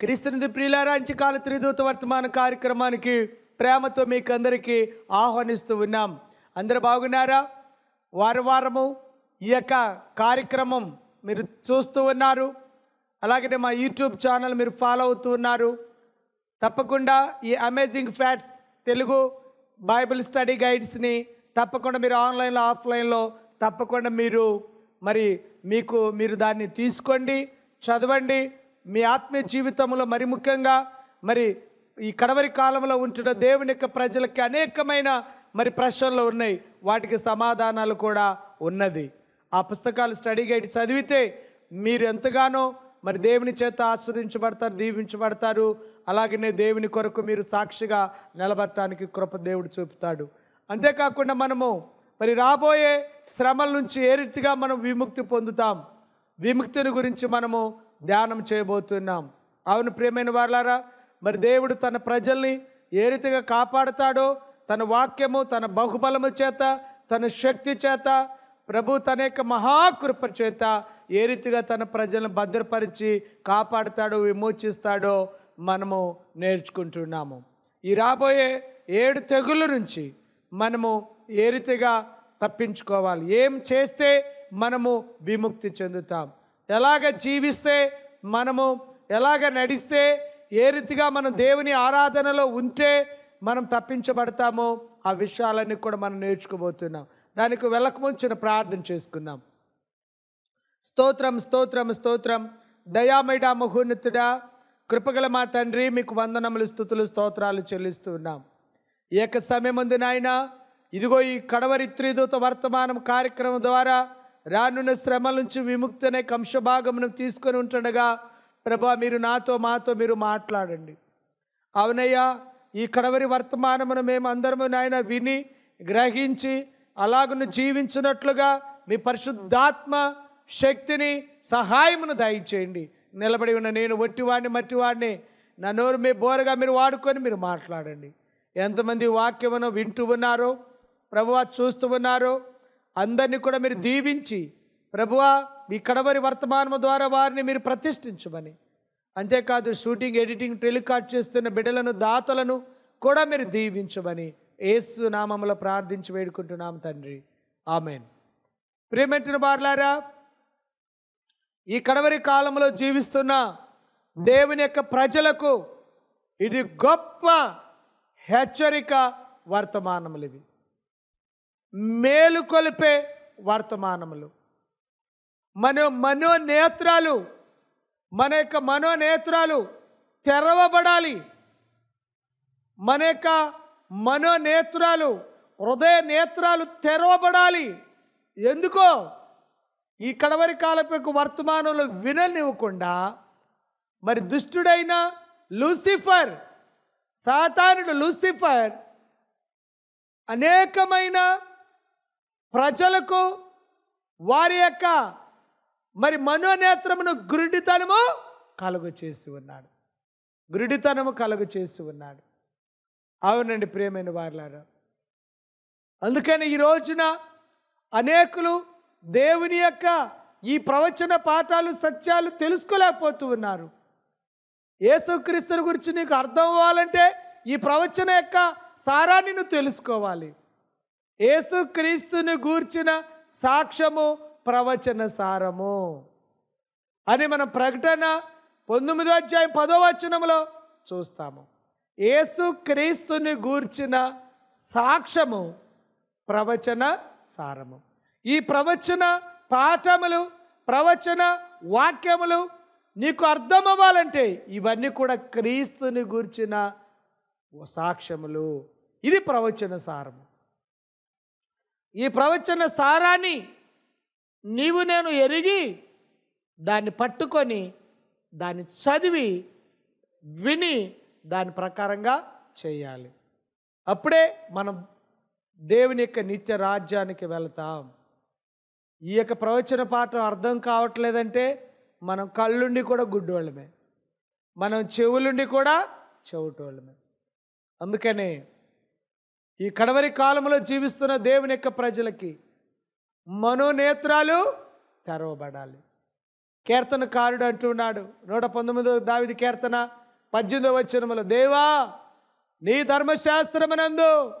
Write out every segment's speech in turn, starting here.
క్రీస్తునిది ప్రియులారాంచి కాల త్రిదూత వర్తమాన కార్యక్రమానికి ప్రేమతో మీకు అందరికీ ఆహ్వానిస్తూ ఉన్నాం. అందరు బాగున్నారా? వారం వారము ఈ యొక్క కార్యక్రమం మీరు చూస్తూ ఉన్నారు. అలాగే మా యూట్యూబ్ ఛానల్ మీరు ఫాలో అవుతూ ఉన్నారు. తప్పకుండా ఈ amazing facts Telugu Bible study గైడ్స్ని తప్పకుండా మీరు ఆన్లైన్లో ఆఫ్లైన్లో తప్పకుండా మీరు మరి మీకు మీరు దాన్ని తీసుకోండి చదవండి మీ ఆత్మీయ జీవితంలో మరి ముఖ్యంగా మరి ఈ కడవరి కాలంలో ఉంటున్న దేవుని యొక్క ప్రజలకి అనేకమైన మరి ప్రశ్నలు ఉన్నాయి. వాటికి సమాధానాలు కూడా ఉన్నది. ఆ పుస్తకాలు స్టడీ గైడ్ చదివితే మీరు ఎంతగానో మరి దేవుని చేత ఆస్వాదించబడతారు దీవించబడతారు. అలాగనే దేవుని కొరకు మీరు సాక్షిగా నిలబడటానికి కృప దేవుడు చూపుతాడు. అంతేకాకుండా మనము మరి రాబోయే శ్రమల నుంచి ఏ రీతిగా మనం విముక్తి పొందుతాం? విముక్తిని గురించి మనము ధ్యానం చేయబోతున్నాం. అవును ప్రియమైన వాళ్ళారా మరి దేవుడు తన ప్రజల్ని ఏ రీతిగా కాపాడుతాడో తన వాక్యము తన బహుబలము చేత తన శక్తి చేత ప్రభు తన యొక్క మహాకృప చేత ఏ రీతిగా తన ప్రజలను భద్రపరిచి కాపాడుతాడో విమోచిస్తాడో మనము నేర్చుకుంటున్నాము. ఈ రాబోయే ఏడు తెగుల నుంచి మనము ఏ రీతిగా తప్పించుకోవాలి? ఏం చేస్తే మనము విముక్తి చెందుతాం? ఎలాగ జీవిస్తే మనము ఎలాగ నడిస్తే ఏ రీతిగా మనం దేవుని ఆరాధనలో ఉంటే మనం తప్పించబడతామో ఆ విషయాలన్నీ కూడా మనం నేర్చుకోబోతున్నాం. దానికి వెళ్ళకముంచిన ప్రార్థన చేసుకుందాం. స్తోత్రం స్తోత్రం స్తోత్రం. దయామైడా మహోన్నతుడా కృపగల మా తండ్రి మీకు వందనములు స్థుతులు స్తోత్రాలు చెల్లిస్తూ ఉన్నాం. సమయం ముందు నాయన ఇదిగో ఈ కడవరి త్రిదూత వర్తమానం కార్యక్రమం ద్వారా రానున్న శ్రమల నుంచి విముక్తనే కంశభాగమును తీసుకొని ఉంటుండగా ప్రభా మీరు నాతో మాతో మీరు మాట్లాడండి. అవునయ్యా ఈ కడవరి వర్తమానమును మేము అందరము నాయన విని గ్రహించి అలాగను జీవించినట్లుగా మీ పరిశుద్ధాత్మ శక్తిని సహాయమును దయచేయండి. నిలబడి ఉన్న నేను ఒట్టివాడిని మట్టివాడిని నా నోరు మీ బోరగా మీరు వాడుకొని మీరు మాట్లాడండి. ఎంతమంది వాక్యమును వింటూ ఉన్నారో ప్రభువా చూస్తూ ఉన్నారో అందరినీ కూడా మీరు దీవించి ప్రభువా మీ కడవరి వర్తమానము ద్వారా వారిని మీరు ప్రతిష్ఠించమని. అంతేకాదు షూటింగ్ ఎడిటింగ్ టెలికాస్ట్ చేస్తున్న బిడ్డలను దాతలను కూడా మీరు దీవించమని. ఏసు నామములో ప్రార్థించి వేడుకుంటున్నాం తండ్రి. ఆమెన్. ప్రియమెట్టిన బార్లారా ఈ కడవరి కాలంలో జీవిస్తున్న దేవుని యొక్క ప్రజలకు ఇది గొప్ప హెచ్చరిక వర్తమానములు ఇవి. మేలు కొలిపే వర్తమానములు. మన మనోనేత్రాలు మన యొక్క మనోనేత్రాలు తెరవబడాలి. మన యొక్క మనోనేత్రాలు హృదయ నేత్రాలు తెరవబడాలి. ఎందుకో? ఈ కడవరి కాలపు వర్తమానంలో విననివ్వకుండా మరి దుష్టుడైన లూసిఫర్ సాతానుడు లూసిఫర్ అనేకమైన ప్రజలకు వారి యొక్క మరి మనోనేత్రమును గురుడితనము కలుగు చేసి ఉన్నాడు. గురుడితనము కలుగు చేసి ఉన్నాడు. అవునండి ప్రియమైన వారులారా. అందుకని ఈ రోజున అనేకులు దేవుని యొక్క ఈ ప్రవచన పాఠాలు సత్యాలు తెలుసుకోలేకపోతూ ఉన్నారు. యేసుక్రీస్తుని గురించి నీకు అర్థం అవ్వాలంటే ఈ ప్రవచన యొక్క సారాన్ని నువ్వు తెలుసుకోవాలి. యేసుక్రీస్తుని గూర్చిన సాక్ష్యము ప్రవచన సారము. అని మనం ప్రకటన పంతొమ్మిదో అధ్యాయం పదో వచనంలో చూస్తాము. యేసు క్రీస్తుని గూర్చిన సాక్ష్యము ప్రవచన సారము. ఈ ప్రవచన పాఠములు ప్రవచన వాక్యములు నీకు అర్థమవ్వాలంటే ఇవన్నీ కూడా క్రీస్తుని గూర్చిన సాక్ష్యములు. ఇది ప్రవచన సారము. ఈ ప్రవచన సారాన్ని నీవు నేను ఎరిగి దాన్ని పట్టుకొని దాన్ని చదివి విని దాని ప్రకారంగా చేయాలి. అప్పుడే మనం దేవుని యొక్క నిత్య రాజ్యానికి వెళతాం. ఈ యొక్క ప్రవచన పాఠం అర్థం కావట్లేదంటే మనం కళ్ళుండి కూడా గుడ్డోళ్ళమే. మనం చెవులుండి కూడా చెవిటోళ్ళమే. అందుకనే ఈ కడవరి కాలంలో జీవిస్తున్న దేవుని యొక్క ప్రజలకి మనోనేత్రాలు తెరవబడాలి. కీర్తనకారుడు అంటున్నాడు నూట పంతొమ్మిదో దావిది కీర్తన పద్దెనిమిదో వచ్చినములో దేవా నీ ధర్మశాస్త్రమునందు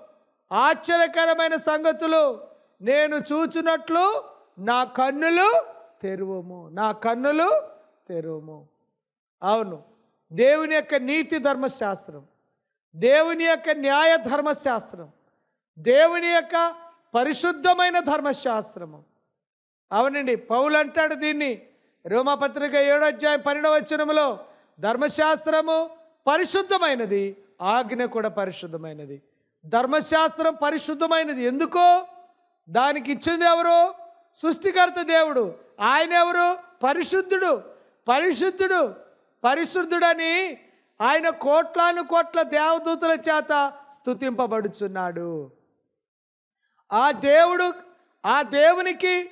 ఆశ్చర్యకరమైన సంగతులు నేను చూచినట్లు నా కన్నులు తెరువము. నా కన్నులు తెరువము. అవును దేవుని యొక్క నీతి ధర్మశాస్త్రం. దేవుని యొక్క న్యాయ ధర్మశాస్త్రం దేవుని యొక్క పరిశుద్ధమైన ధర్మశాస్త్రము. అవునండి పౌలు అంటాడు దీన్ని. రోమపత్రిక ఏడో అధ్యాయం పన్నెండవ వచనములో ధర్మశాస్త్రము పరిశుద్ధమైనది ఆజ్ఞ కూడా పరిశుద్ధమైనది. ధర్మశాస్త్రం పరిశుద్ధమైనది. ఎందుకో? దానికి ఇచ్చింది ఎవరు? సృష్టికర్త దేవుడు. ఆయన ఎవరు? పరిశుద్ధుడు. పరిశుద్ధుడు. పరిశుద్ధుడని ఆయన కోట్లాను కోట్ల దేవదూతల చేత స్తుతింపబడుచున్నాడు. ఆ దేవుడు ఆ దేవునికి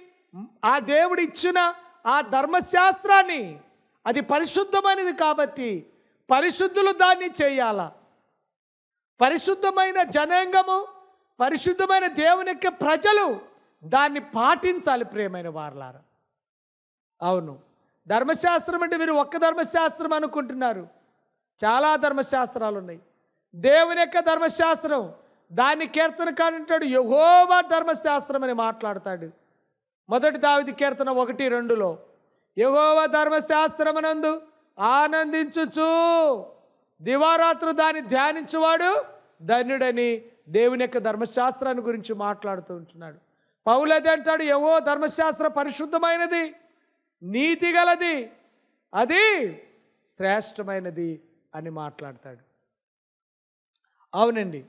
ఆ దేవుడు ఇచ్చిన ఆ ధర్మశాస్త్రాన్ని అది పరిశుద్ధమైనది కాబట్టి పరిశుద్ధులు దాన్ని చేయాల. పరిశుద్ధమైన జనాంగము పరిశుద్ధమైన దేవుని యొక్క ప్రజలు దాన్ని పాటించాలి ప్రియమైన వారలారా. అవును. ధర్మశాస్త్రం అంటే మీరు ఒక్క ధర్మశాస్త్రం అనుకుంటున్నారు. చాలా ధర్మశాస్త్రాలు ఉన్నాయి దేవుని యొక్క ధర్మశాస్త్రం దాన్ని కీర్తన కానింటాడు యహోవా ధర్మశాస్త్రం అని మాట్లాడతాడు. మొదటి దావిది కీర్తన ఒకటి రెండులో యహోవా ధర్మశాస్త్రమునందు ఆనందించుచు. దివారాత్రు దాన్ని ధ్యానించువాడు ధన్యుడని దేవుని యొక్క ధర్మశాస్త్రాన్ని గురించి మాట్లాడుతూ ఉంటున్నాడు. పౌలు అంటాడు యహో ధర్మశాస్త్ర పరిశుద్ధమైనది నీతి గలది అది శ్రేష్టమైనది. అని మాట్లాడతాడు. అవునండి.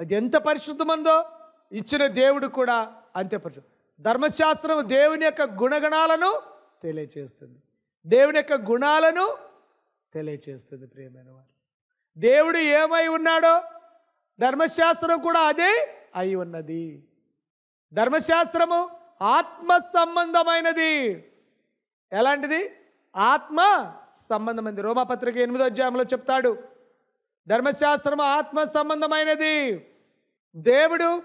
అది ఎంత పరిశుద్ధమందో ఇచ్చిన దేవుడు కూడా అంతే పరిశుద్ధం ధర్మశాస్త్రం దేవుని యొక్క గుణగణాలను తెలియచేస్తుంది. దేవుని యొక్క గుణాలను తెలియచేస్తుంది ప్రియమైన వారు. దేవుడు ఏమై ఉన్నాడో ధర్మశాస్త్రం కూడా అదే అయి ఉన్నది. ధర్మశాస్త్రము ఆత్మ సంబంధమైనది. ఎలాంటిది? ఆత్మ సంబంధమైనది రోమాపత్రిక ఎనిమిదో అధ్యాయంలో చెప్తాడు ధర్మశాస్త్రము ఆత్మ సంబంధమైనది. దేవుడు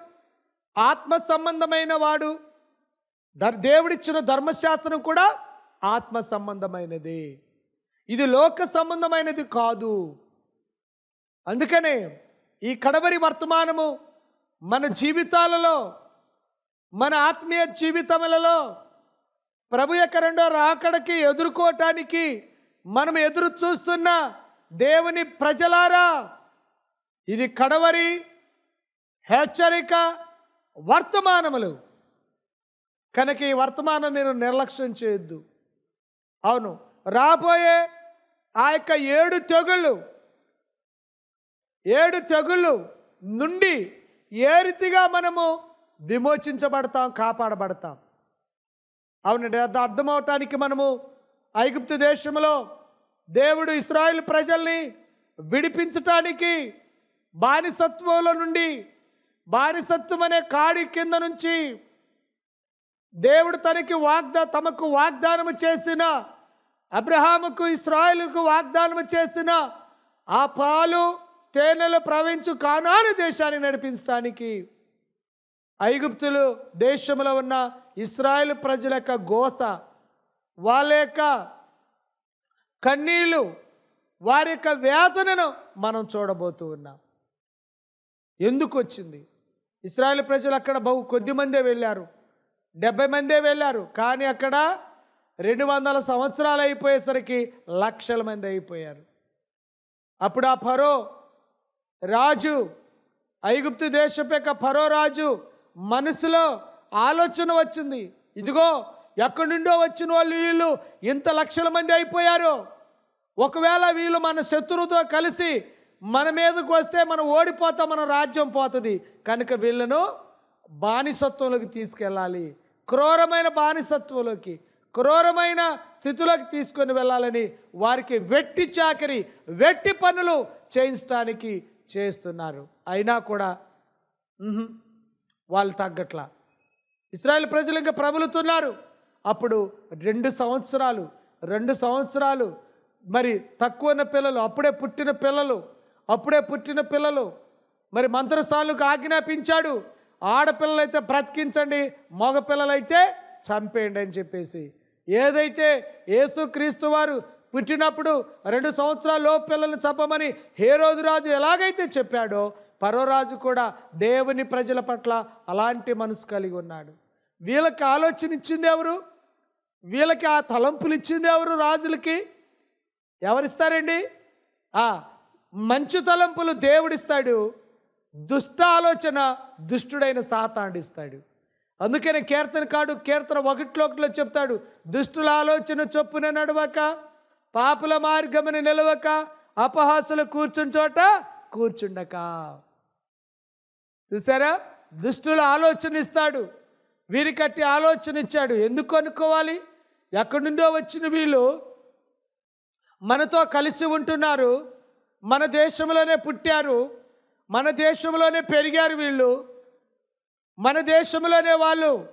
ఆత్మ సంబంధమైన వాడు. దేవుడిచ్చిన ధర్మశాస్త్రం కూడా ఆత్మ సంబంధమైనది. ఇది లోక సంబంధమైనది కాదు. అందుకనే ఈ కడవరి వర్తమానము మన జీవితాలలో మన ఆత్మీయ జీవితములలో ప్రభు యొక్క రెండో రాకడకి ఎదుర్కోవటానికి మనం ఎదురు చూస్తున్న దేవుని ప్రజలారా ఇది కడవరి హెచ్చరిక వర్తమానములు. కనుక ఈ వర్తమానం మీరు నిర్లక్ష్యం చేయొద్దు. అవును రాబోయే ఆ యొక్క ఏడు తెగుళ్ళు ఏడు తెగుళ్ళు నుండి ఏ రీతిగా మనము విమోచించబడతాం కాపాడబడతాం? అవునండి అది అర్థమవటానికి మనము ఐగుప్తు దేశంలో దేవుడు ఇస్రాయిల్ ప్రజల్ని విడిపించటానికి బానిసత్వంలో నుండి బానిసత్వం అనే కాడి కింద నుంచి దేవుడు తనకి వాగ్దా తమకు వాగ్దానము చేసిన అబ్రహాముకు ఇస్రాయిల్కు వాగ్దానము చేసిన ఆ పాలు తేనెలు ప్రవహించు కానాను దేశాన్ని నడిపించడానికి ఐగుప్తులు దేశంలో ఉన్న ఇస్రాయేల్ ప్రజల యొక్క గోస వాళ్ళ యొక్క కన్నీళ్ళు వారి యొక్క వేతనను మనం చూడబోతూ ఉన్నాం. ఎందుకు వచ్చింది? ఇస్రాయేల్ ప్రజలు అక్కడ బహు కొద్ది మందే వెళ్ళారు. డెబ్బై మందే వెళ్ళారు. కానీ అక్కడ రెండు వందల సంవత్సరాలు అయిపోయేసరికి లక్షల మంది అయిపోయారు. అప్పుడు ఆ ఫరో రాజు ఐగుప్తు దేశపు యొక్క ఫరో రాజు మనసులో ఆలోచన వచ్చింది. ఇదిగో ఎక్కడి నుండో వచ్చిన వాళ్ళు వీళ్ళు ఇంత లక్షల మంది అయిపోయారు. ఒకవేళ వీళ్ళు మన శత్రువుతో కలిసి మన మీదకు వస్తే మనం ఓడిపోతాం మన రాజ్యం పోతుంది. కనుక వీళ్ళను బానిసత్వంలోకి తీసుకెళ్ళాలి. క్రూరమైన బానిసత్వంలోకి క్రూరమైన స్థితిలోకి తీసుకొని వెళ్ళాలని వారికి వెట్టి చాకరి వెట్టి పనులు చేయించడానికి చేస్తున్నారు. అయినా కూడా వాళ్ళు తగ్గట్లా. ఇస్రాయల్ ప్రజలు ఇంకా ప్రబలుతున్నారు. అప్పుడు రెండు సంవత్సరాలు రెండు సంవత్సరాలు. మరి తక్కువన్న పిల్లలు అప్పుడే పుట్టిన పిల్లలు అప్పుడే పుట్టిన పిల్లలు. మరి మంత్రసాలకు ఆజ్ఞాపించాడు. ఆడపిల్లలైతే బ్రతికించండి మగపిల్లలైతే చంపేయండి అని చెప్పేసి. ఏదైతే యేసుక్రీస్తు వారు పుట్టినప్పుడు రెండు సంవత్సరాల్లో పిల్లల్ని చంపమని హేరోదు రాజు ఎలాగైతే చెప్పాడో పరోరాజు కూడా దేవుని ప్రజల పట్ల అలాంటి మనసు కలిగి ఉన్నాడు. వీళ్ళకి ఆలోచన ఇచ్చింది ఎవరు? వీళ్ళకి ఆ తలంపులు ఇచ్చింది ఎవరు రాజులకి? ఎవరిస్తారండి? ఆ మంచు తలంపులు దేవుడిస్తాడు దుష్ట ఆలోచన దుష్టుడైన సాతాండిస్తాడు అందుకనే కీర్తన కాడు కీర్తన ఒకటిలో ఒకటిలో చెప్తాడు దుష్టుల ఆలోచన చొప్పున నడవక పాపుల మార్గమును నిలవక అపహాసులు కూర్చుని చోట కూర్చుండక. చూసారా? దుష్టుల ఆలోచన ఇస్తాడు వీరికట్టి ఆలోచన ఇచ్చాడు. ఎందుకు అనుకోవాలి? ఎక్కడి నుండో వచ్చిన వీళ్ళు మనతో కలిసి ఉంటున్నారు. మన దేశంలోనే పుట్టారు. మన దేశంలోనే పెరిగారు వీళ్ళు. మన దేశంలోనే వాళ్ళు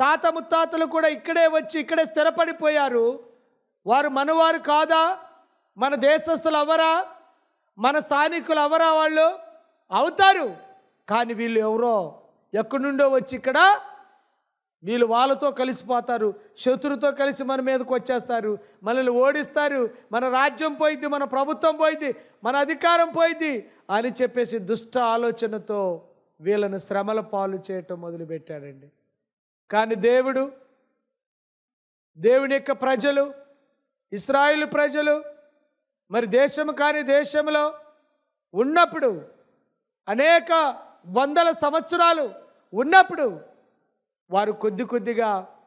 తాత ముత్తాతలు కూడా ఇక్కడే వచ్చి ఇక్కడే స్థిరపడిపోయారు. వారు మనవారు కాదా? మన దేశస్థులు అవరా మన స్థానికులు అవరా వాళ్ళు? అవుతారు. కానీ వీళ్ళు ఎవరో? ఎక్కడి నుండో వచ్చి ఇక్కడ వీళ్ళు వాళ్ళతో కలిసిపోతారు శత్రుతో కలిసి మన మీదకి వచ్చేస్తారు మనల్ని ఓడిస్తారు మన రాజ్యం పోయిద్ది మన ప్రభుత్వం పోయిద్ది మన అధికారం పోయిద్ది అని చెప్పేసి దుష్ట ఆలోచనతో వీళ్ళను శ్రమల పాలు చేయటం మొదలుపెట్టాడండి. కానీ దేవుడు దేవుని యొక్క ప్రజలు ఇస్రాయిల్ ప్రజలు మరి దేశము కాని దేశంలో ఉన్నప్పుడు అనేక వందల సంవత్సరాలు ఉన్నప్పుడు వారు కొద్ది కొద్దిగా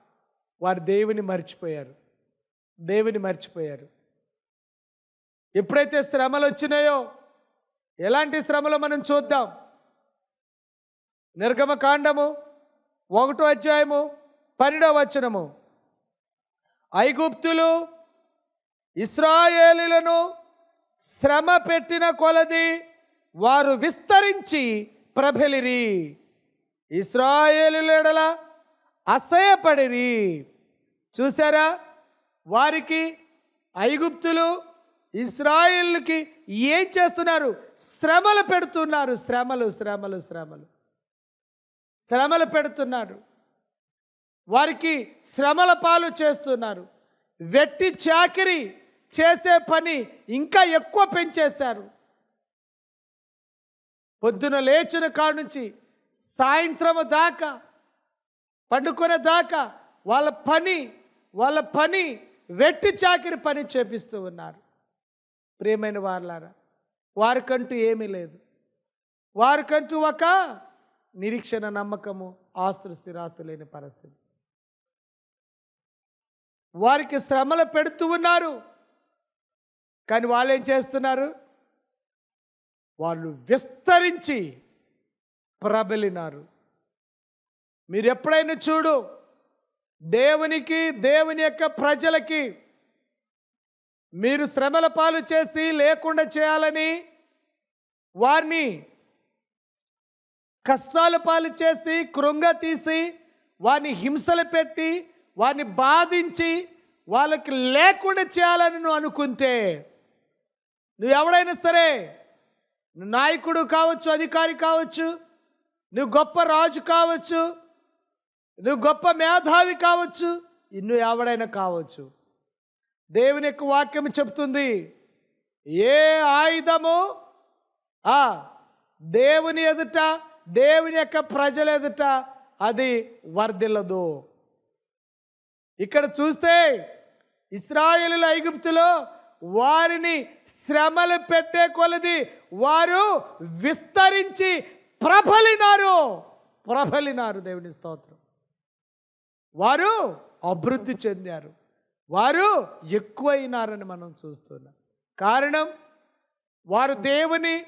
వారు దేవుని మర్చిపోయారు. దేవుని మర్చిపోయారు. ఎప్పుడైతే శ్రమలు వచ్చినాయో ఎలాంటి శ్రమలు మనం చూద్దాం? నిర్గమ కాండము ఒకటో అధ్యాయము పన్నెండవ వచనము. ఐగుప్తులు ఇస్రాయేలీలను శ్రమ పెట్టిన కొలది వారు విస్తరించి ప్రబలిరి ఇస్రాయేలుల అసహ్యపడిరి. చూసారా వారికి ఐగుప్తులు ఇస్రాయిల్కి ఏం చేస్తున్నారు? శ్రమలు పెడుతున్నారు. శ్రమలు శ్రమలు శ్రమలు. శ్రమలు పెడుతున్నారు. వారికి శ్రమల పాలు చేస్తున్నారు. వెట్టి చాకిరి చేసే పని ఇంకా ఎక్కువ పెంచేశారు. పొద్దున లేచిన కాడ నుంచి సాయంత్రం దాకా పండుకునే దాకా వాళ్ళ పని వాళ్ళ పని వెట్టి చాకిరి పని చేపిస్తూ ఉన్నారు. ప్రియమైన వారులారా వారికంటూ ఏమీ లేదు. వారికంటూ ఒక నిరీక్షణ నమ్మకము ఆస్తులు స్థిరాస్తు లేని పరిస్థితి. వారికి శ్రమలు పెడుతూ ఉన్నారు. కానీ వాళ్ళు ఏం చేస్తున్నారు? వాళ్ళు విస్తరించి ప్రబలినారు. మీరు ఎప్పుడైనా చూడు దేవునికి దేవుని యొక్క ప్రజలకి మీరు శ్రమల పాలు చేసి లేకుండా చేయాలని వారిని కష్టాల పాలు చేసి కృంగ తీసి వారిని హింసలు పెట్టి వారిని బాధించి వాళ్ళకి లేకుండా చేయాలని నువ్వు అనుకుంటే నువ్వు ఎవడైనా సరే నువ్వు నాయకుడు కావచ్చు అధికారి కావచ్చు నువ్వు గొప్ప రాజు కావచ్చు నువ్వు గొప్ప మేధావి కావచ్చు ఇన్ను ఎవడైనా కావచ్చు. దేవుని యొక్క వాక్యం చెప్తుంది ఏ ఆయుధము ఆ దేవుని ఎదుట దేవుని యొక్క ప్రజల ఎదుట అది వర్ధిల్లదు. ఇక్కడ చూస్తే ఇస్రాయేలుల ఐగుప్తులో వారిని శ్రమలు పెట్టే కొలది వారు విస్తరించి ప్రబలినారు. ప్రబలినారు దేవుని స్తోత్రం. వారు అభివృద్ధి చెందారు. వారు ఎక్కువైనారని మనం చూస్తున్నాం. కారణం వారు దేవుని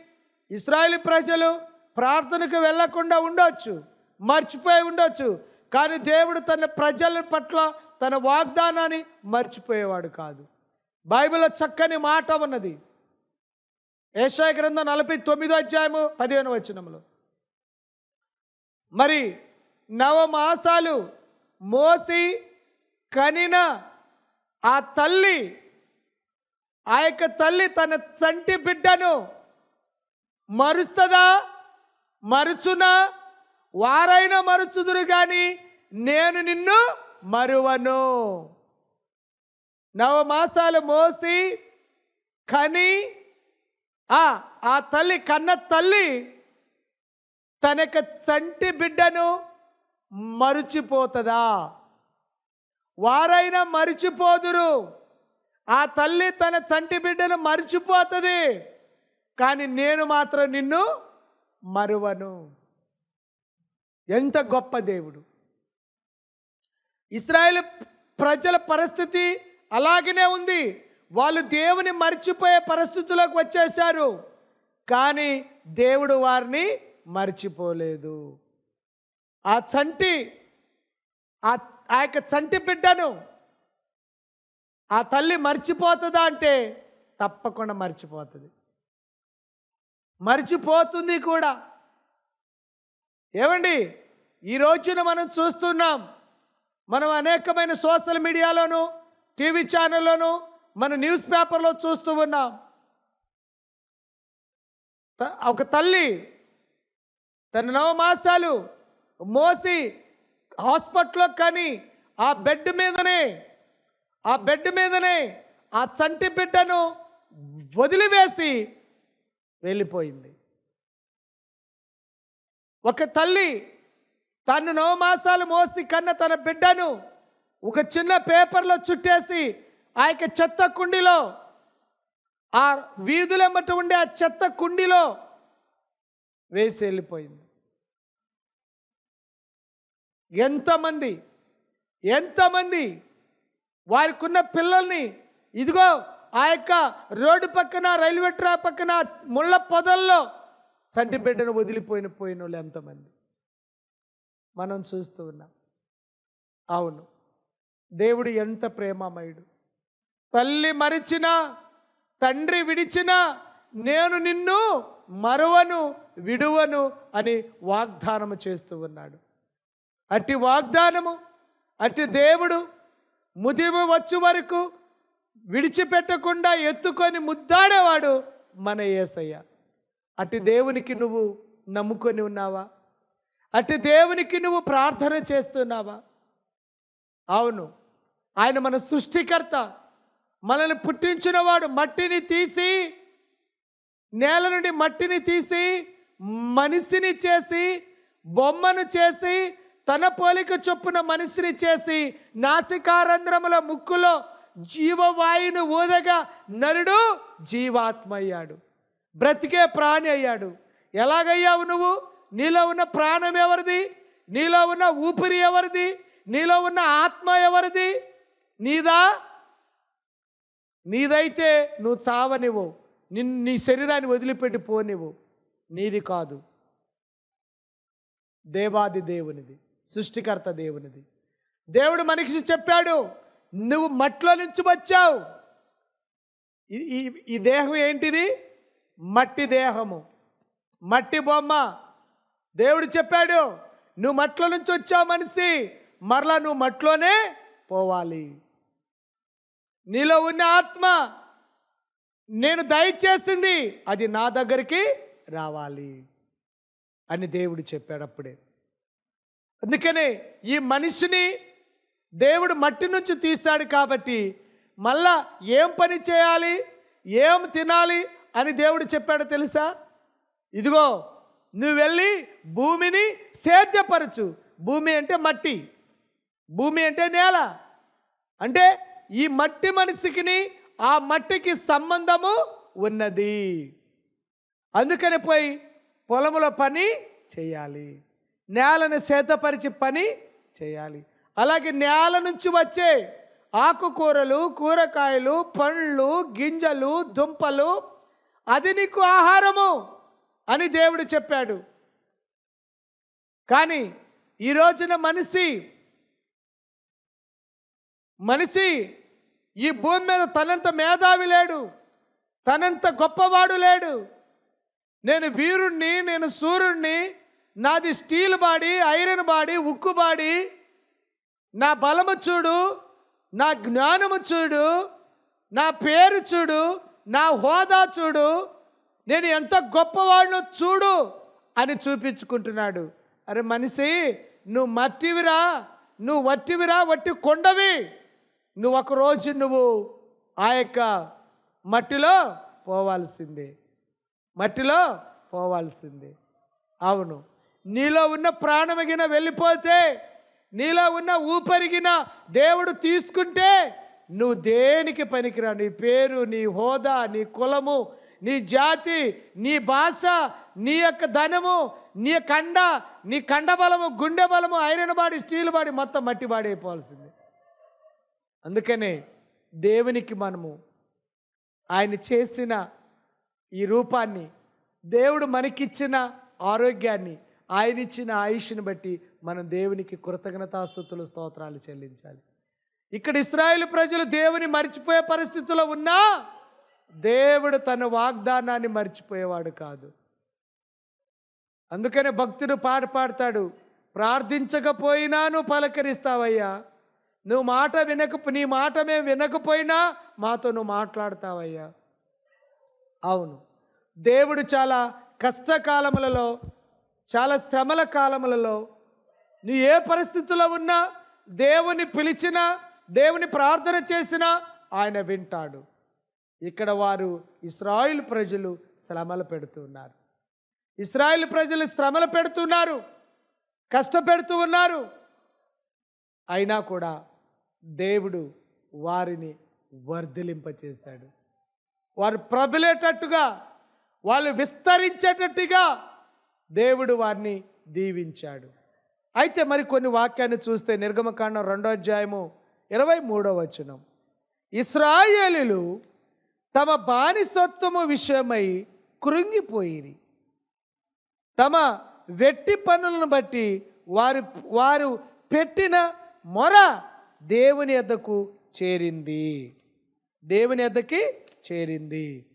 ఇస్రాయేల్ ప్రజలు ప్రార్థనకు వెళ్ళకుండా ఉండొచ్చు మర్చిపోయి ఉండొచ్చు. కానీ దేవుడు తన ప్రజల పట్ల తన వాగ్దానాన్ని మర్చిపోయేవాడు కాదు. బైబిల్లో చక్కని మాట ఉన్నది. ఏషాయ గ్రంథం నలభై తొమ్మిదో అధ్యాయము పదిహేను వచనంలో మరి నవమాసాలు మోసి కనిన ఆ తల్లి ఆ యొక్క తల్లి తన చంటి బిడ్డను మరుస్తుందా మరుచునా? వారైనా మరుచుదురు కానీ నేను నిన్ను మరువను. నవమాసాలు మోసి కని ఆ ఆ తల్లి కన్న తల్లి తన యొక్క చంటి బిడ్డను మరిచిపోతుందా? వారైనా మరిచిపోదురు. ఆ తల్లి తన చంటి బిడ్డను మరిచిపోతుంది. కానీ నేను మాత్రం నిన్ను మరువను. ఎంత గొప్ప దేవుడు. ఇస్రాయేల్ ప్రజల పరిస్థితి అలాగనే ఉంది. వాళ్ళు దేవుని మర్చిపోయే పరిస్థితుల్లోకి వచ్చేసారు కానీ దేవుడు వారిని మర్చిపోలేదు. ఆ చంటి ఆ ఆ యొక్క చంటి బిడ్డను ఆ తల్లి మర్చిపోతుందా అంటే తప్పకుండా మర్చిపోతుంది. మర్చిపోతుంది కూడా. ఏమండి? ఈ రోజున మనం చూస్తున్నాం మనం అనేకమైన సోషల్ మీడియాలోను టీవీ ఛానల్లోను మన న్యూస్ పేపర్లో చూస్తూ ఉన్నాం. త- ఒక తల్లి తన నవమాసాలు మోసి హాస్పిటల్లో కానీ ఆ బెడ్ మీదనే ఆ బెడ్ మీదనే ఆ చంటి బిడ్డను వదిలివేసి వెళ్ళిపోయింది. ఒక తల్లి తను నవమాసాలు మోసి కన్న తన బిడ్డను ఒక చిన్న పేపర్లో చుట్టేసి ఆ యొక్క చెత్త కుండీలో ఆ వీధులెమ్మట ఉండే ఆ చెత్త కుండీలో వేసి వెళ్ళిపోయింది. ఎంతమంది ఎంతమంది వారికి ఉన్న పిల్లల్ని ఇదిగో ఆ యొక్క రోడ్డు పక్కన రైల్వే ట్రాక్ పక్కన ముళ్ళ పొదల్లో చంటి బిడ్డను వదిలిపోయిన పోయిన వాళ్ళు ఎంతమంది? మనం చూస్తూ ఉన్నాం. అవును. దేవుడు ఎంత ప్రేమమయుడు. తల్లి మరిచినా తండ్రి విడిచినా నేను నిన్ను మరువను విడువను అని వాగ్దానము చేస్తూ ఉన్నాడు. అట్టి వాగ్దానము అట్టి దేవుడు ముదిము వచ్చు వరకు విడిచిపెట్టకుండా ఎత్తుకొని ముద్దాడేవాడు మన యేసయ్య అట్టి దేవునికి నువ్వు నమ్ముకొని ఉన్నావా? అట్టి దేవునికి నువ్వు ప్రార్థన చేస్తున్నావా? అవును. ఆయన మన సృష్టికర్త. మనల్ని పుట్టించినవాడు మట్టిని తీసి నేల నుండి మట్టిని తీసి మనిషిని చేసి బొమ్మను చేసి తన పోలిక చొప్పున మనిషిని చేసి నాసికారంధ్రముల ముక్కులో జీవవాయుని ఊదగా నరుడు జీవాత్మ అయ్యాడు బ్రతికే ప్రాణి అయ్యాడు. ఎలాగయ్యావు నువ్వు? నీలో ఉన్న ప్రాణం ఎవరిది? నీలో ఉన్న ఊపిరి ఎవరిది? నీలో ఉన్న ఆత్మ ఎవరిది? నీదా? నీదైతే నువ్వు చావనివ్వు. నిన్ నీ శరీరాన్ని వదిలిపెట్టి పోనివ్వు. నీది కాదు. దేవాది దేవునిది. సృష్టికర్త దేవునిది. దేవుడు మనిషి చెప్పాడు నువ్వు మట్టిలో నుంచి వచ్చావు. ఈ- ఈ ఈ దేహం ఏంటిది? మట్టి దేహము. మట్టి బొమ్మ. దేవుడు చెప్పాడు నువ్వు మట్టిలో నుంచి వచ్చావు మనిషి మరలా నువ్వు మట్టిలోనే పోవాలి. నీలో ఉన్న ఆత్మ నేను దయచేసింది అది నా దగ్గరికి రావాలి. అని దేవుడు చెప్పాడు అప్పుడే. అందుకనే ఈ మనిషిని దేవుడు మట్టి నుంచి తీశాడు కాబట్టి మళ్ళా ఏం పని చేయాలి? ఏం తినాలి? అని దేవుడు చెప్పాడు తెలుసా? ఇదిగో నువ్వు వెళ్ళి భూమిని సేద్యపరచు. భూమి అంటే మట్టి. భూమి అంటే నేల. అంటే ఈ మట్టి మనిషికిని ఆ మట్టికి సంబంధము ఉన్నది. అందుకని పోయి పొలములో పని చేయాలి. నేలను సేతపరిచి పని చేయాలి. అలాగే నేల నుంచి వచ్చే ఆకుకూరలు కూరగాయలు పండ్లు గింజలు దుంపలు అది నీకు ఆహారము అని దేవుడు చెప్పాడు. కానీ ఈ రోజున మనిషి మనిషి ఈ భూమి మీద తనంత మేధావి లేడు తనంత గొప్పవాడు లేడు. నేను వీరుణ్ణి నేను సూర్యుణ్ణి నాది స్టీల్ బాడీ ఐరన్ బాడీ ఉక్కు బాడీ. నా బలము చూడు నా జ్ఞానము చూడు నా పేరు చూడు నా హోదా చూడు నేను ఎంత గొప్పవాడినో చూడు అని చూపించుకుంటున్నాడు. అరే మనిషి నువ్వు మట్టివిరా నువ్వు వట్టివిరా వట్టి కొండవి. నువ్వు ఒక రోజు నువ్వు ఆ యొక్క మట్టిలో పోవాల్సిందే. మట్టిలో పోవాల్సిందే. అవును. నీలో ఉన్న ప్రాణమగిన వెళ్ళిపోతే నీలో ఉన్న ఊపరిగిన దేవుడు తీసుకుంటే నువ్వు దేనికి పనికిరా? నీ పేరు నీ హోదా నీ కులము నీ జాతి నీ భాష నీ యొక్క ధనము నీ కండ నీ కండ బలము గుండె బలము ఐరన్ బాడీ స్టీల్ బాడీ మొత్తం మట్టి బాడీ అయిపోవాల్సింది అందుకనే దేవునికి మనము ఆయన చేసిన ఈ రూపాన్ని దేవుడు మనకిచ్చిన ఆరోగ్యాన్ని ఆయన ఇచ్చిన ఆయుష్ని బట్టి మనం దేవునికి కృతజ్ఞతాస్థుతులు స్తోత్రాలు చెల్లించాలి. ఇక్కడ ఇస్రాయేల్ ప్రజలు దేవుని మర్చిపోయే పరిస్థితిలో ఉన్నా దేవుడు తన వాగ్దానాన్ని మర్చిపోయేవాడు కాదు. అందుకనే భక్తుడు పాట పాడతాడు ప్రార్థించకపోయినా నువ్వు పలకరిస్తావయ్యా. నువ్వు మాట వినక నీ మాట మేము వినకపోయినా మాతో నువ్వు మాట్లాడతావయ్యా. అవును. దేవుడు చాలా కష్టకాలములలో చాలా శ్రమల కాలములలో నీ ఏ పరిస్థితిలో ఉన్నా దేవుని పిలిచినా దేవుని ప్రార్థన చేసినా ఆయన వింటాడు. ఇక్కడ వారు ఇస్రాయిల్ ప్రజలు శ్రమలు పెడుతున్నారు. ఇస్రాయిల్ ప్రజలు శ్రమలు పెడుతున్నారు కష్టపెడుతూ ఉన్నారు. అయినా కూడా దేవుడు వారిని వర్ధిలింపచేశాడు. వారు ప్రబలేటట్టుగా వాళ్ళు విస్తరించేటట్టుగా దేవుడు వారిని దీవించాడు. అయితే మరి కొన్ని వాక్యాన్ని చూస్తే నిర్గమకాండం రెండో అధ్యాయము ఇరవై మూడో వచనం. ఇస్రాయేలీలు తమ బానిసత్వము విషయమై కృంగిపోయిరి. తమ వెట్టి పనులను బట్టి వారు వారు పెట్టిన మొర దేవుని ఎద్దకు చేరింది. దేవుని ఎద్దకి చేరింది.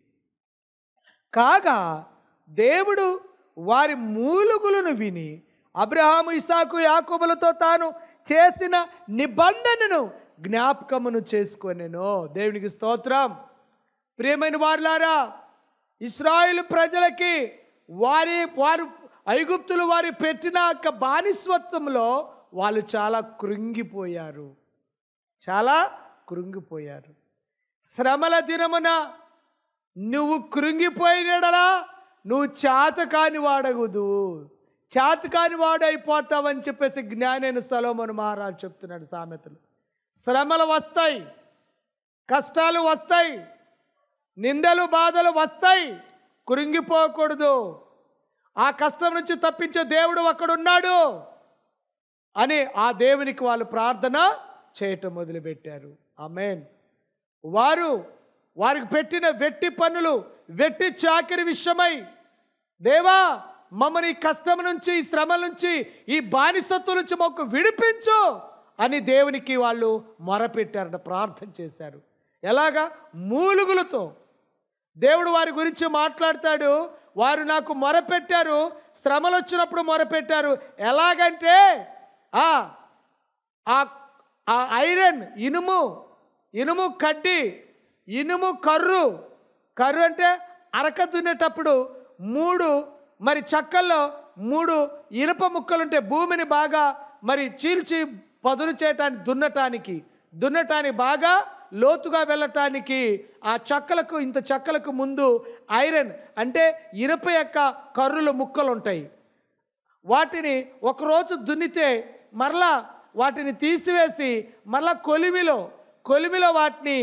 కాగా దేవుడు వారి మూలుగులను విని అబ్రహాము ఇసాకు యాకోబులతో తాను చేసిన నిబంధనను జ్ఞాపకమును చేసుకొనెను. దేవునికి స్తోత్రం. ప్రియమైన వారులారా ఇస్రాయిల్ ప్రజలకి వారి వారు ఐగుప్తులు వారి పెట్టిన యొక్క బానిస్వత్వంలో వాళ్ళు చాలా కృంగిపోయారు. చాలా కృంగిపోయారు. శ్రమల దినమున నువ్వు కృంగిపోయినడలా నువ్వు చేతకాని వాడగుదు. చేతకాని వాడైపోతావని చెప్పేసి జ్ఞానైన సలోమను మహారాజు చెప్తున్నాడు సామెతలు. శ్రమలు వస్తాయి కష్టాలు వస్తాయి నిందలు బాధలు వస్తాయి కురింగిపోకూడదు ఆ కష్టం నుంచి తప్పించే దేవుడు అక్కడున్నాడు అని ఆ దేవునికి వాళ్ళు ప్రార్థన చేయటం మొదలుపెట్టారు. ఆమెన్. వారు వారికి పెట్టిన వెట్టి పనులు వెట్టి చాకరి విషయమై దేవా మమ్మల్ని ఈ కష్టం నుంచి ఈ శ్రమ నుంచి ఈ బానిసత్వం నుంచి మాకు విడిపించు అని దేవునికి వాళ్ళు మొరపెట్టారట ప్రార్థన చేశారు. ఎలాగా? మూలుగులతో. దేవుడు వారి గురించి మాట్లాడతాడు వారు నాకు మొరపెట్టారు శ్రమలు వచ్చినప్పుడు మొరపెట్టారు. ఎలాగంటే ఆ ఆ ఆ ఐరన్ ఇనుము ఇనుము కడ్డి ఇనుము కర్రు కర్రు అంటే అరక దున్నేటప్పుడు మూడు మరి చక్కల్లో మూడు ఇనుప ముక్కలుంటే భూమిని బాగా మరి చీల్చి పదును చేయటానికి దున్నటానికి దున్నటానికి బాగా లోతుగా వెళ్ళటానికి ఆ చెక్కలకు ఇంత చెక్కలకు ముందు ఐరన్ అంటే ఇనుప యొక్క కర్రులు ముక్కలు ఉంటాయి వాటిని ఒకరోజు దున్నితే మరలా వాటిని తీసివేసి మరలా కొలిమిలో కొలిమిలో వాటిని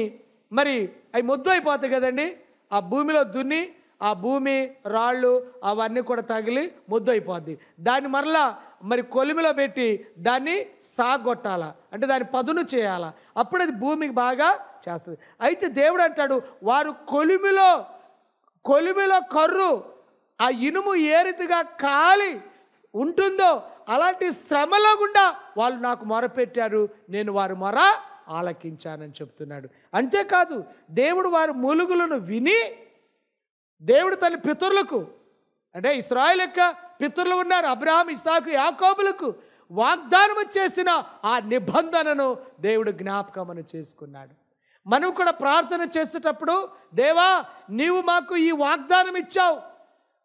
మరి అవి ముద్దు అయిపోతాయి కదండి? ఆ భూమిలో దున్ని ఆ భూమి రాళ్ళు అవన్నీ కూడా తగిలి ముద్దు అయిపోద్ది దాన్ని మరలా మరి కొలిమిలో పెట్టి దాన్ని సాగొట్టాల. అంటే దాన్ని పదును చేయాల. అప్పుడు అది భూమికి బాగా చేస్తుంది. అయితే దేవుడు అంటాడు వారు కొలిమిలో కొలిమిలో కర్రు ఆ ఇనుము ఏ రీతిగా కాలి ఉంటుందో అలాంటి శ్రమలో గుండా వాళ్ళు నాకు మొరపెట్టారు నేను వారు మొర ఆలకించానని చెప్తున్నాడు. అంతేకాదు దేవుడు వారి మూలుగులను విని దేవుడు తన పితరులకు అంటే ఇస్రాయల్ యొక్క పితరులు ఉన్నారు అబ్రహాం ఇసాకు యాకోబులకు వాగ్దానం చేసిన ఆ నిబంధనను దేవుడు జ్ఞాపకమని చేసుకున్నాడు. మనం కూడా ప్రార్థన చేసేటప్పుడు దేవా నీవు మాకు ఈ వాగ్దానం ఇచ్చావు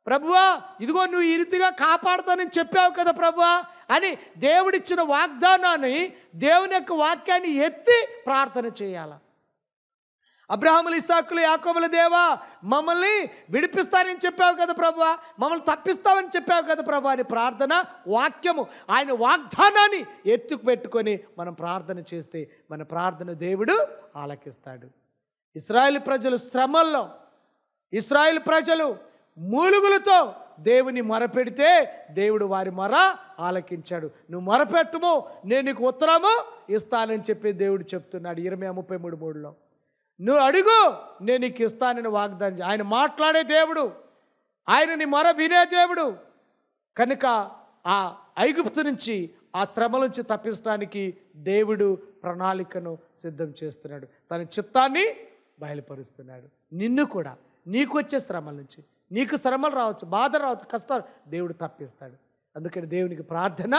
ప్రభువా ఇదిగో నువ్వు ఈ రీతిగా కాపాడుతానని చెప్పావు కదా ప్రభువా అని దేవుడిచ్చిన వాగ్దానాన్ని దేవుని యొక్క వాక్యాన్ని ఎత్తి ప్రార్థన చేయాల. అబ్రహాములు ఇసాకులు యాకోబుల దేవా మమ్మల్ని విడిపిస్తానని చెప్పావు కదా ప్రభు మమ్మల్ని తప్పిస్తావని చెప్పావు కదా ప్రభు అని ప్రార్థన వాక్యము ఆయన వాగ్దానాన్ని ఎత్తుకు పెట్టుకొని మనం ప్రార్థన చేస్తే మన ప్రార్థన దేవుడు ఆలకిస్తాడు. ఇస్రాయేల్ ప్రజలు శ్రమల్లో ఇస్రాయేల్ ప్రజలు మూలుగులతో దేవుని మొరపెడితే దేవుడు వారి మొర ఆలకించాడు. నువ్వు మొరపెట్టము నేను నీకు ఉత్తరము ఇస్తానని చెప్పి దేవుడు చెప్తున్నాడు ఇరవై ముప్పై మూడు మూడులో. నువ్వు అడుగు నేను నీకు ఇస్తానని వాగ్దానం ఆయన మాట్లాడే దేవుడు. ఆయన నీ మొర వినే దేవుడు. కనుక ఆ ఐగుప్తు నుంచి ఆ శ్రమ నుంచి తప్పించడానికి దేవుడు ప్రణాళికను సిద్ధం చేస్తున్నాడు. తన చిత్తాన్ని బయలుపరుస్తున్నాడు. నిన్ను కూడా నీకు వచ్చే శ్రమల నుంచి నీకు శ్రమలు రావచ్చు బాధ రావచ్చు కష్టాలు. దేవుడు తప్పిస్తాడు. అందుకని దేవునికి ప్రార్థన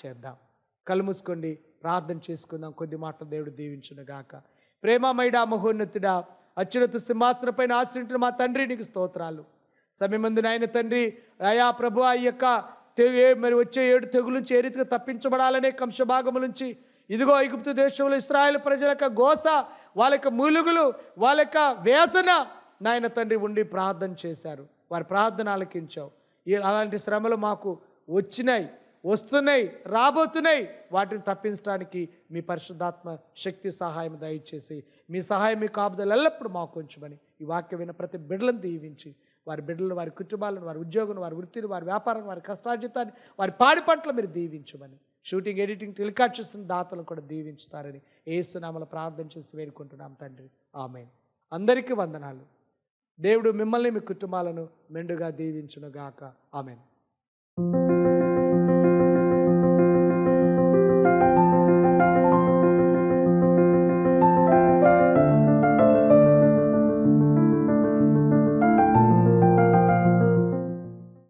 చేద్దాం. కళ్ళు మూసుకోండి ప్రార్థన చేసుకుందాం. కొద్ది మాటలు దేవుడు దీవించునుగాక ప్రేమమైడా మహోన్నతుడా అత్యున్నత సింహాసనపైన ఆశ్రయించిన మా తండ్రి నీకు స్తోత్రాలు. సమయమందు నాయన తండ్రి అయా ప్రభు ఆ యొక్క మరి వచ్చే ఏడు తెగుల నుంచి ఏ రీతిగా తప్పించబడాలనే కంశభాగముల నుంచి ఇదిగో ఐగుప్తు దేశంలో ఇస్రాయేల్ ప్రజల యొక్క గోస వాళ్ళ యొక్క మూలుగులు వాళ్ళ యొక్క వేతన నాయన తండ్రి ఉండి ప్రార్థన చేశారు. వారి ప్రార్థన ఆలకించావు. ఈ అలాంటి శ్రమలు మాకు వచ్చినాయి వస్తున్నాయి రాబోతున్నాయి. వాటిని తప్పించడానికి మీ పరిశుద్ధాత్మ శక్తి సహాయం దయచేసి మీ సహాయం మీ కాపుదలు ఎల్లప్పుడూ మాకు ఉంచమని ఈ వాక్యం విన్న ప్రతి బిడ్డలను దీవించి వారి బిడ్డలను వారి కుటుంబాలను వారి ఉద్యోగం వారి వృత్తిని వారి వ్యాపారం వారి కష్టార్జితాన్ని వారి పాడి పంటలు మీరు దీవించమని షూటింగ్ ఎడిటింగ్ టెలికాస్ట్ చేస్తున్న దాతలను కూడా దీవించుతారని ఏసునామలు ప్రార్థన చేసి వేడుకుంటున్నాం తండ్రి. ఆమె అందరికీ వందనాలు. దేవుడు మిమ్మల్ని మీ కుటుంబాలను మెండుగా దీవించునుగాక. ఆమెను.